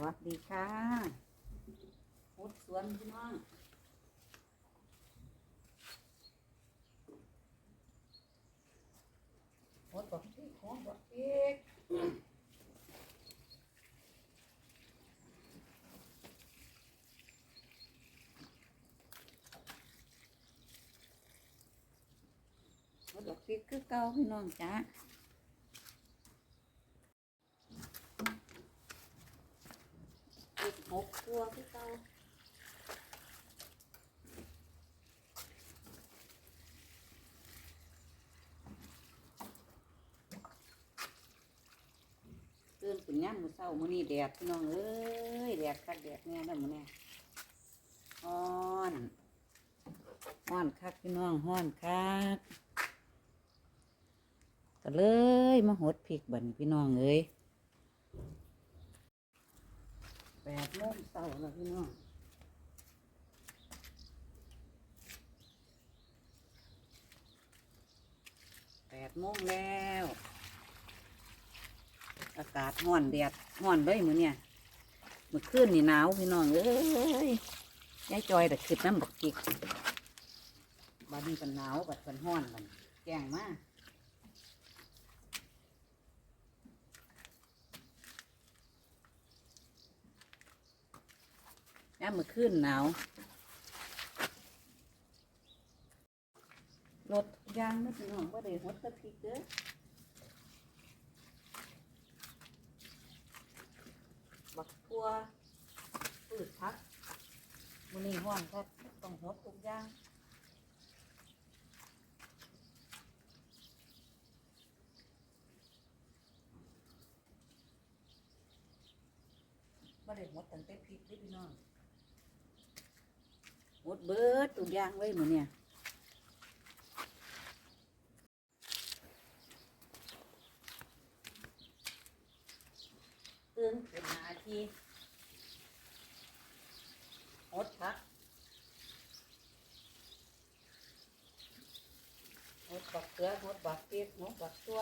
วัสดีค่ะพุดสวนพี่น้องพุดบอกพี่ของบอกพี่พุดบอกพี่คือเก่าพี่น้องจ้า อี กหกตัวที่เก่าตื่นขึ้นย่ำมือเศร้ามือนี้แดดพี่น้องเอ้ยแดดคักแดดแน่แล้วมื้อนี้ฮ้อนฮ้อนคักพี่น้องฮ้อนคักก็เลยมาหดพริกบัดนพี่น้องเอ้ย แปดโมงเช้าแล้วพี่น้องแปดโมงแล้ว อากาศห้อนแดดห้อนเลยมือเนี่ยมื้อคืนนี่หนาวพี่น้องเอ้ยยายจอยแต่ขึ้นน้ำบักกิกบัดนี้กันหนาวบัดกันห้อนมันแกงมาก ยามมื้อคืนหนาวรถยางนะพี่น้องว่าได้หดตะพริกเด้อบักทัวพืชพักมันนี่ห้อนครับต้องหดทุกอย่างบ่ได้หดตั้งแต่พริก หมดเบิดทุกอย่างไว้หมดเนี่ยตื่นขึ้นหาที่หดพักหดบักเกลือหดบักเปียกหดบักตัว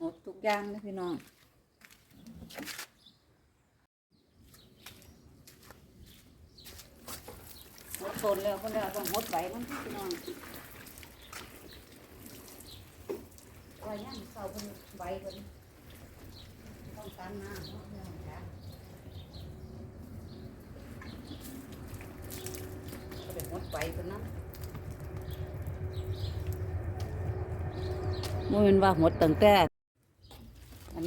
หดทุก อย่างนะพี่น้องหดทนแล้วก็แล้วต้องหดไหวมันพี่น้องไว้ย่างเสาเป็นใบเป็นต้องการน้ำเนากเป็นหดไหวเป็นน้ำมันเป็นว่าหมดตั้งแต่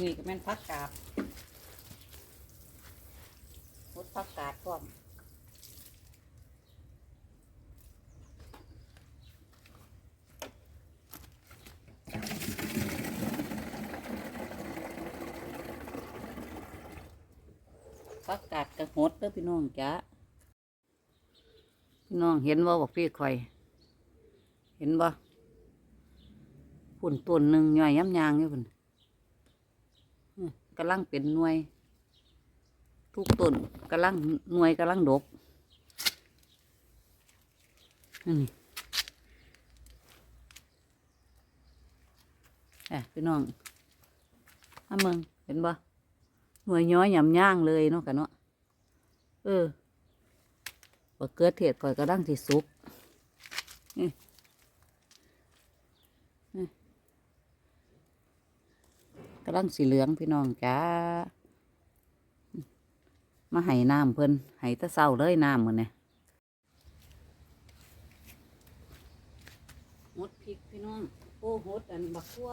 นี้ก็แม่นพักกาดหดพักกาดพร้อมพักกาดกระหดเด้อพี่น้องจ้าพี่น้องเห็นว่าบอกพี่ข่อย เห็นบ่พุ่นต้นหนึ่งย่อยย้ำยางอยู่พุ่น กำลังเป็นหน่วย ทุกต้นกำลังหน่วยกำลังดกอันนี่เอ้พี่น้องอามึงเห็นบ่หน่วยย้อยหยำย่างเลยเนาะกันเนาะเออบักเกลือเทศก่อยกระดังที่สุกนี่ กระดังสีเหลืองพี่น้องจ้า มาให้น้ำเพิ่นให้ตะเศร้าเลยน้ำเหมือนเนี่ยหดพริกพี่น้องโอ้หดอันบักทั่ว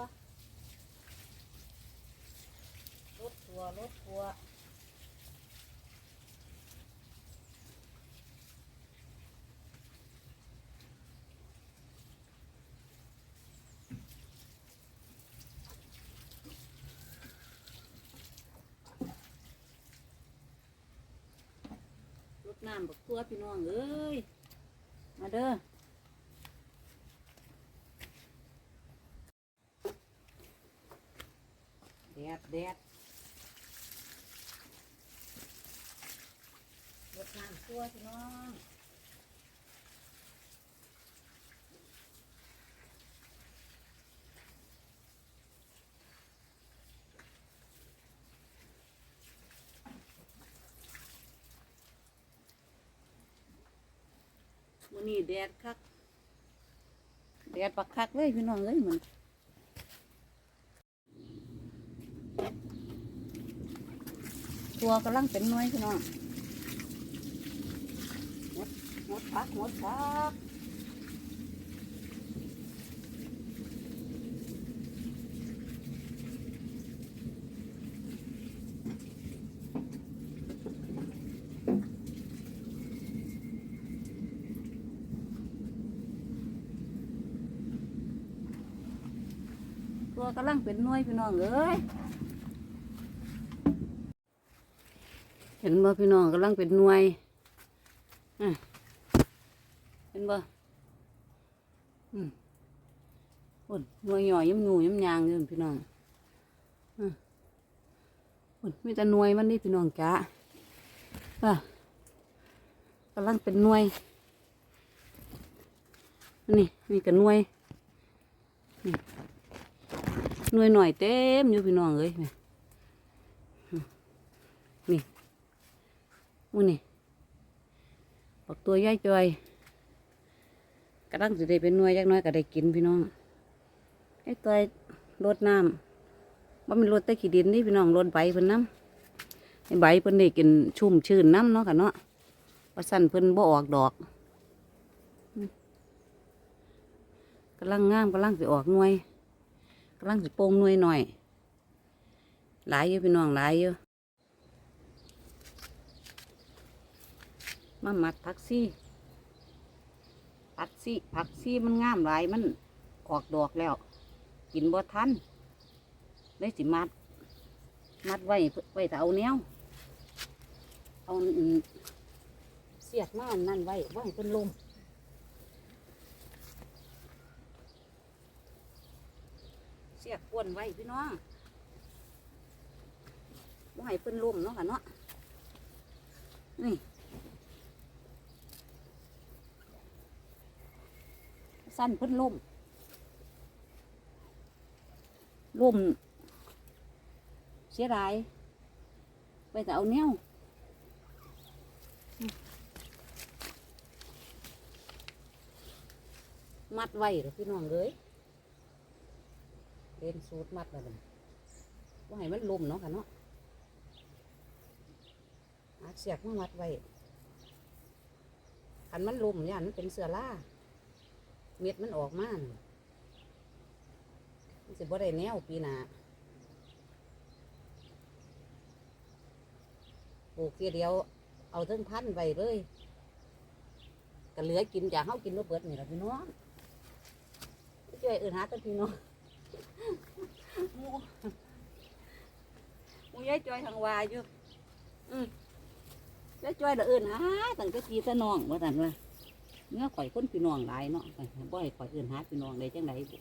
รถทัวรถทัวำบักทัวพี่น้องเอ้ย มาเด้อแดดแดดรดน้ำตัวพี่น้อง วันนี้แดดคัก แดดปักคักเลยพี่น้องเอ้ยมันตัวกำลังเป็นน้อยพี่น้องหมดหมดพักหมดพัก ตัวกำลังเป็นน้อยพี่น้องเอ้ยเห็นบ่พี่น้องกำลังเป็นหน่วยเห็นบ่อืมปุ่นหน่วยหย่อยยิ้มหนูยิ้มยางอยู่พี่น้องอุ่นมีแต่หน่วยมันนี่พี่น้องจ้าอะกำลังเป็นหน่วยนี่มีกับหน่วย หน่วยหน่อยเต็มอยู่พี่น้องเอ้ยนี่มูนี่ปักตัวใหญ่จอยกระดังสิได้เป็นหน่วยจักน้อยก็ได้กินพี่น้องไอ้ตัวรดน้ำว่ามันรดแต่ขี้ดินนี่พี่น้องรดใบเพิ่นน้ำใบเพิ่นได้กินชุ่มชื้นน้ำเนาะค่ะเนาะว่าสั่นเพิ่นบ่ออกดอกกำลังงามกำลังสิออกหน่วย กำลังสิโป่งหน่วยหน่อย หลายอยู่พี่น้องหลายอยู่มามัดผักซี่ผักซี่ผักซี่มันงามหลายมันออกดอกแล้ว กินบ่ทันเลยสิมัด มัดไว้ไว้แต่เอาแนวเอาเสียดมาอันนั่นไว้ไว้เป็นลม สียกกวนไว้พี่น้องบ่ให้เพิ่นล่มเนาะค่ะเนาะ นี่สั้นเพิ่นล่มล่มเสียดายไปแต่เอาแนวมัดไว้หรอพี่น้องเลย เป็นสูตรมัดแล้วบัดนี้ว่าให้มันลมเนาะค่ะเนาะอาเสียกมามัดไว้คันมันลมเนี่ยมันเป็นเสือล่าเม็ดมันออกมาน่ะมันสิบ่ได้แนวปีหนาปลูกเทียเดียว เอาเทั้งพันไว้เลยก็เหลือกินจากเฮากินบ่เบิดนี่ล่ะพี่น้องช่วยอื่นหาตัพี่น้อง หมูหมูยายจอยทางวาอยู่ อืมยายจอยเดืออื่นหาตั้งแต่ทีตะน้องว่าแต่นว่าเนื้อข่อยคนพี่น้องหลายเนาะบ่ให้ข่อยอื่นหาพี่น้องได้จังไดบุ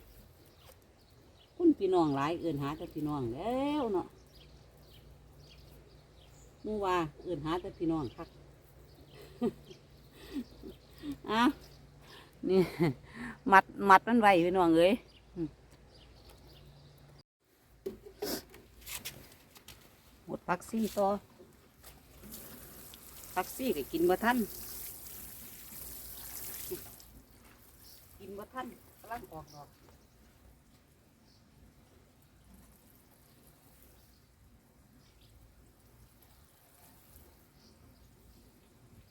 คนพี่น้องหลายอื่นหาแต่พี่น้องแล้วเนาะมูว่าอื่นหาแต่พี่น้องคักอะนี่มัดมัดมันไว้พี่น้องเอ้ย หม ดผักซี่ต่อผักซี่ก็กินบ่ทันกินบ่ทันกำลังออกดอก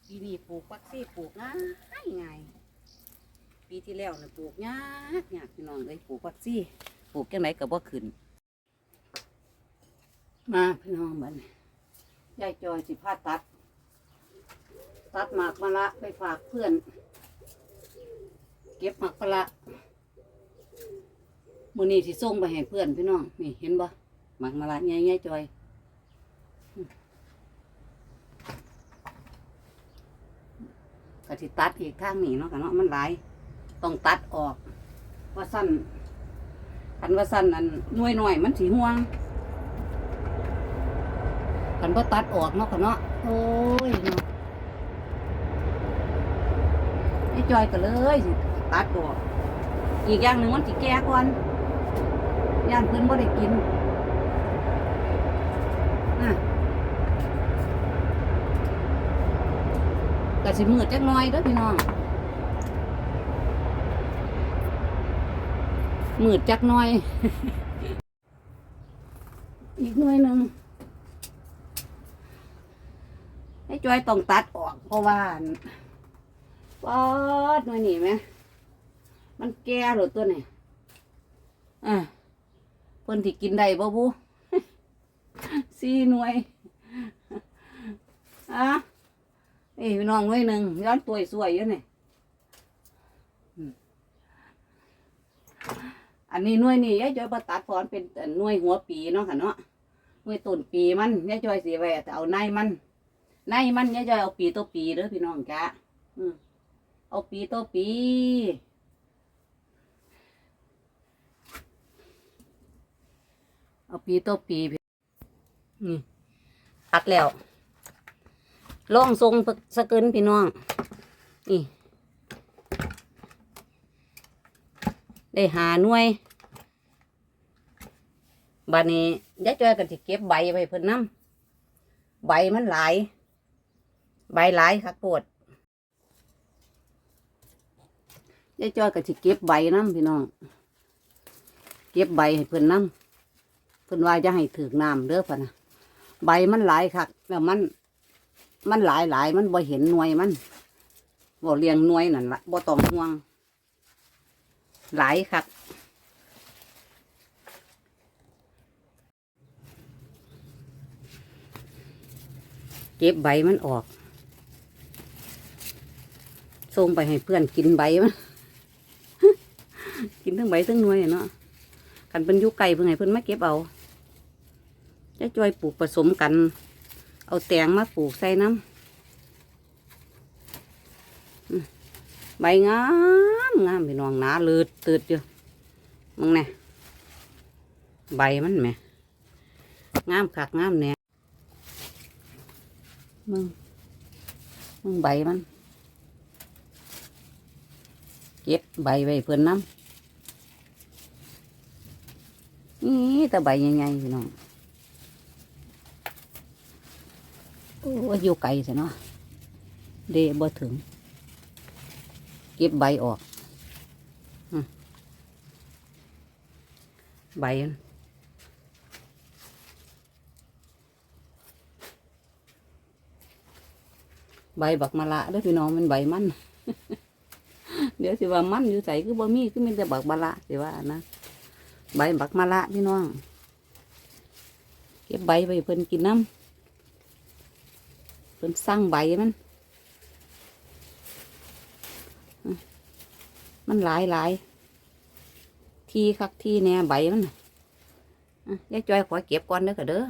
ปีนี้ปลูกผักซี่ปลูกง่ายง่ายปีที่แล้วเนี่ยปลูกยากยากพี่น้องเลยปลูกผักซี่ปลูกจังไหนก็บ่ขึ้น มาพี่น้องบัดนยายจอยสิพาตัด ตัดหมากมะละไปฝากเพื่อน เก็บหมากมะละมื้อนี้สิส่งไปให้เพื่อนพี่น้องนี่เห็นบ่หมากมะละใหญ่ยายจอยก็สิตัดอีกข้างนี้เนาะกันเนาะมันหลายต้องตัดออก ว่าสั้นคันว่าสั้นอันน่วยหน่อยมันสีห่วง คันบ่ตัดออกเนาะค่ะเนาะโอ้ยเนาะไอ้จอยก็เลยตัดออกอีกอย่างหนึ่งมันจีแก่ก่อนย่านพื้นบ่ได้กินนะก็สิมืดจักน้อยด้วพี่น้องมืดจักน้อย อีกหน่อยหนึ่ง จอยต้องตัดออกเพราะว่าปอดหน่วยนี่ไหมมันแก่หรือตัวนี่อะเพิ่นที่กินได้บ่บูสี่หน่วยอะนี่น้องหน่วยหนึ่งย้อนตัวสวยอยู่นี่อันนี้หน่วยนี่ยายจอยประตัดพรเป็นหน่วยหัวปีเนาะค่ะเนาะหน่วยต้นปีมันยายจอยสีไว้แต่เอาในมัน ในมันยายจอยเอาปีตัวปีเด้อพี่น้องจ้ะอืมเอาปีตัวปี เอาปีตัวปีพี่นี่ตัดแล้วลองทรงสะเกินพี่น้อง นี่ ได้หาหน่วยบานนี้ยายจ้อยก็จะเก็บใบไว้เพิ่นน้ำใบมันหลาย ใบหลายค่ะปวดยายจ้อยก็จะเก็บใบน้ำพี่น้อง เก็บใบให้เพิ่นน้ำเพิ่นว่าจะให้ถือน้ำเด้อพ่ะนะใบมันหลายคักแล้วมัน มันหลายหลายมันบ่เห็นหน่วยมันบ่เลียงหน่วยนั่นละบ่ต้องห่วง หลายคักเก็บใบมันออก ส่งไปให้เพื่อนกินใบมันกินทั้งใบทั้งหน่วยเนาะกันเป็นยุไก่เพิ่งให้เพิ่อนมาเก็บเอาจะจอยปลูกผสมกัน เอาแตงมาปลูกใส่น้ำใบงามงามพี่น้องหนาเลือดตืดอยู่มึงแน่ใบมันแม่งามคักงามแน่มึงมึงใบมัน เก็บใบไว้เพื่อนน้ำนี่แต่ใบใหญ่ๆพี่น้องโอ้อยู่ไกลสิเนาะเดบ่ถึง เก็บใบออกใบใบบักมะละด้อพี่น้องมันใบมัน เดี๋ยวสิว่ามันอยู่ใส่คือบ่มีคือมีแต่บักมะละสิว่านะใบบักมะละพี่น้อง เก็บใบไปเพิ่นกินน้ำเพิ่นสร้างใบมัน มันหลายหลายทีคักทีแน่ใบมันยายจอยขอเก็บก่อนเด้อค่ะเด้อ